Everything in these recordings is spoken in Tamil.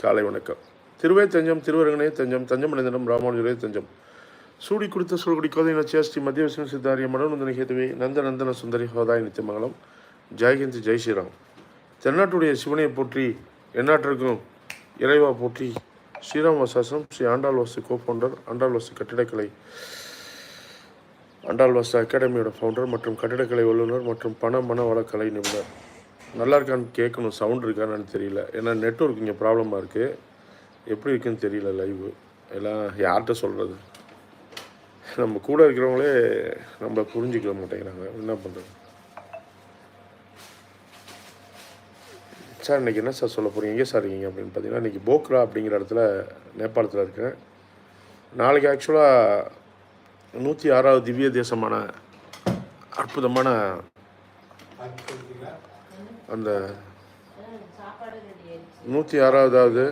காலை வணக்கம். திருவே தஞ்சம் திருவரங்கனே தஞ்சம் தஞ்சம் அடைந்தனம் ராமானுஜரே தஞ்சம். சூடி கொடுத்த சொல்குடி கோதை நச்சியாஸ்ரீ மத்திய விஷ்ணு சித்தாரிய மனோநந்தன ஹேதுவே நந்த நந்தன சுந்தரி ஹோதாய் நித்தியமங்கலம் ஜெய்ஹிந்த் ஜெய் ஸ்ரீராம். தென்னாட்டுடைய சிவனையை போற்றி எந்நாட்டிற்கும் இறைவா போற்றி ஸ்ரீராம் வசாசனம் ஸ்ரீ ஆண்டாள்வாசு கோ ஃபவுண்டர் ஆண்டாள்வாசு கட்டிடக்கலை அண்டால்வாசு அகாடமியோட ஃபவுண்டர் மற்றும் கட்டிடக்கலை வல்லுநர் மற்றும் பண மன வளக்கலை நிபுணர். நல்லா இருக்கான்னு கேட்கணும் சவுண்ட் இருக்கான்னு தெரியல. ஏன்னா நெட்ஒர்க் இங்கே ப்ராப்ளமாக இருக்குது எப்படி இருக்குன்னு தெரியல லைவ் எல்லாம் யார்கிட்ட சொல்கிறது நம்ம கூட இருக்கிறவங்களே நம்ம புரிஞ்சுக்க மாட்டேங்கிறாங்க. என்ன பண்ணுறது சார் இன்றைக்கி என்ன சார் சொல்ல போகிறீங்க எங்கே சார் இருக்கீங்க அப்படின்னு பார்த்தீங்கன்னா இன்றைக்கி போக்ரா அப்படிங்கிற இடத்துல நேபாளத்தில் இருக்கேன். நாளைக்கு ஆக்சுவலாக நூற்றி ஆறாவது திவ்ய தேசமான அற்புதமான அந்த நூற்றி ஆறாவதாவது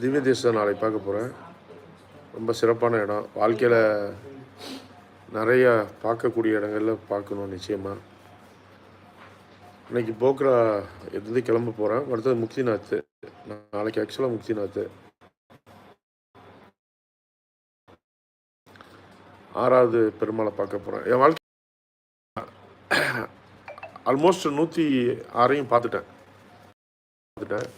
திவ்ய தேசம் நாளை பார்க்க போகிறேன் ரொம்ப சிறப்பான இடம். வாழ்க்கையில் நிறைய பார்க்கக்கூடிய இடங்கள்ல பார்க்கணும் நிச்சயமாக இன்னைக்கு போக்ரா இருந்து கிளம்ப போகிறேன் அடுத்தது முக்திநாத். நாளைக்கு ஆக்சுவலாக முக்திநாத். ஆறாவது பெருமாளை பார்க்க போகிறேன் என் வாழ்க்கை ஆல்மோஸ்ட் நூற்றி ஆறையும் பார்த்துட்டேன். பார்த்துட்டேன்.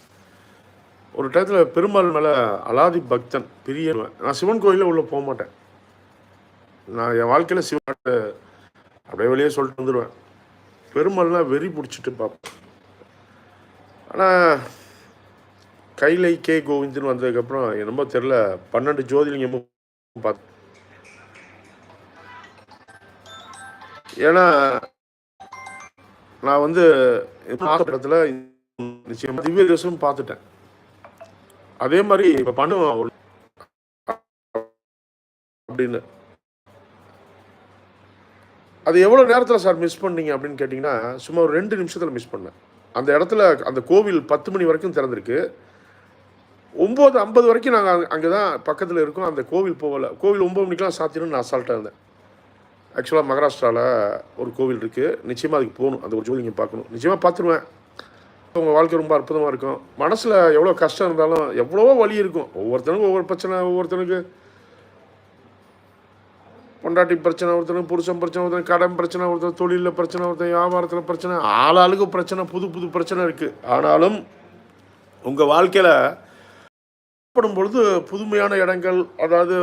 ஒரு டயத்தில் பெருமாள் மேலே அலாதி பக்தன் பிரிய நான் சிவன் கோயிலில் உள்ளே போக மாட்டேன். நான் என் வாழ்க்கையில் சிவன் அப்படியே வெளியே சொல்லிட்டு வந்துடுவேன் பெருமாள்லாம் வெறி பிடிச்சிட்டு பார்ப்பேன். ஆனால் கைலை கே கோவிந்தன் வந்ததுக்கப்புறம் என்னமோ தெரில பன்னெண்டு ஜோதிலிங்கமும் பார்த்து. ஏன்னா நான் வந்து இடத்துல நிச்சயமாக திவ்ய தேசம் பார்த்துட்டேன். அதே மாதிரி இப்போ பண்ணுவேன் அப்படின்னு. அது எவ்வளோ நேரத்தில் சார் மிஸ் பண்ணீங்க அப்படின்னு கேட்டிங்கன்னா சும்மா ஒரு ரெண்டு நிமிஷத்தில் மிஸ் பண்ணேன். அந்த இடத்துல அந்த கோவில் பத்து மணி வரைக்கும் திறந்திருக்கு. ஒம்பது ஐம்பது வரைக்கும் நாங்கள் அங்கே தான் பக்கத்தில் இருக்கோம். அந்த கோவில் போகலை. கோவில் ஒம்பது மணிக்கெலாம் சாத்திரம்னு நான் அசால்ட்டாக இருந்தேன். ஆக்சுவலாக மகாராஷ்டிராவில் ஒரு கோவில் இருக்குது நிச்சயமாக அதுக்கு போகணும். அந்த ஒரு ஜோதிங்க பார்க்கணும். நிச்சயமாக பார்த்துருவேன். உங்கள் வாழ்க்கை ரொம்ப அற்புதமாக இருக்கும். மனசில் எவ்வளோ கஷ்டம் இருந்தாலும் எவ்வளவோ வலி இருக்கும். ஒவ்வொருத்தனுக்கும் ஒவ்வொரு பிரச்சனை ஒவ்வொருத்தனுக்கு பொண்டாட்டி பிரச்சனை ஒருத்தனுக்கு புருஷன் பிரச்சனை ஒருத்தன் கடன் பிரச்சனை ஒருத்தன் தொழிலில் பிரச்சனை ஒருத்தன் வியாபாரத்தில் பிரச்சனை ஆளாளுக்கு பிரச்சனை புது புது பிரச்சனை இருக்குது ஆனாலும் உங்கள் வாழ்க்கையில் படும் பொழுது புதுமையான இடங்கள் அதாவது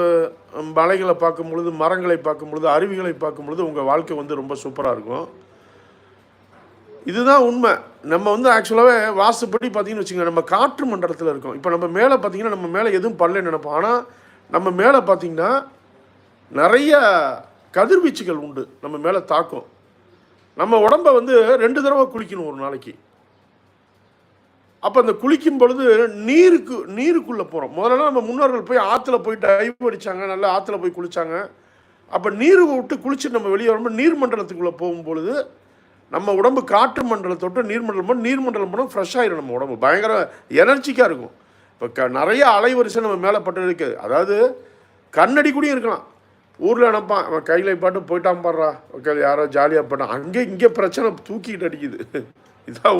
மலைகளை பார்க்கும் பொழுது மரங்களை பார்க்கும் பொழுது அருவிகளை பார்க்கும் பொழுது உங்கள் வாழ்க்கை வந்து ரொம்ப சூப்பராக இருக்கும். இதுதான் உண்மை. நம்ம வந்து ஆக்சுவலாகவே வாசுப்படி பார்த்தீங்கன்னு வச்சுக்கோங்க நம்ம காற்று மண்டலத்தில் இருக்கோம். இப்போ நம்ம மேலே பார்த்தீங்கன்னா நம்ம மேலே எதுவும் பல்ல நினைப்போம். ஆனால் நம்ம மேலே பார்த்தீங்கன்னா நிறைய கதிர்வீச்சுகள் உண்டு. நம்ம மேலே தாக்கும். நம்ம உடம்ப வந்து ரெண்டு தடவை குளிக்கணும் ஒரு நாளைக்கு. அப்போ அந்த குளிக்கும் பொழுது நீருக்கு நீருக்குள்ளே போகிறோம் முதல்ல நம்ம முன்னோர்கள் போய் ஆற்றுல போய் டைவ் அடித்தாங்க நல்லா ஆற்றுல போய் குளித்தாங்க அப்போ நீர் விட்டு குளிச்சு நம்ம வெளியே வரும்போது நீர்மண்டலத்துக்குள்ளே போகும்பொழுது நம்ம உடம்பு காற்று மண்டலத்தொட்டு நீர்மண்டலம் போய் நீர்மண்டலம் போனால் ஃப்ரெஷ் ஆயிரும் நம்ம உடம்பு. பயங்கர எனர்ஜிக்காக இருக்கும். இப்போ க நிறைய அலைவரிசை நம்ம மேலே பட்டு இருக்குது அதாவது கண்ணடி கூடயும் இருக்கலாம். ஊரில் நினப்பான் அவன் கையில் பாட்டு போயிட்டான் பாடுறா. ஓகே யாரோ ஜாலியாக போட்டான். அங்கே இங்கே பிரச்சனை தூக்கிட்டு அடிக்குது. இதான்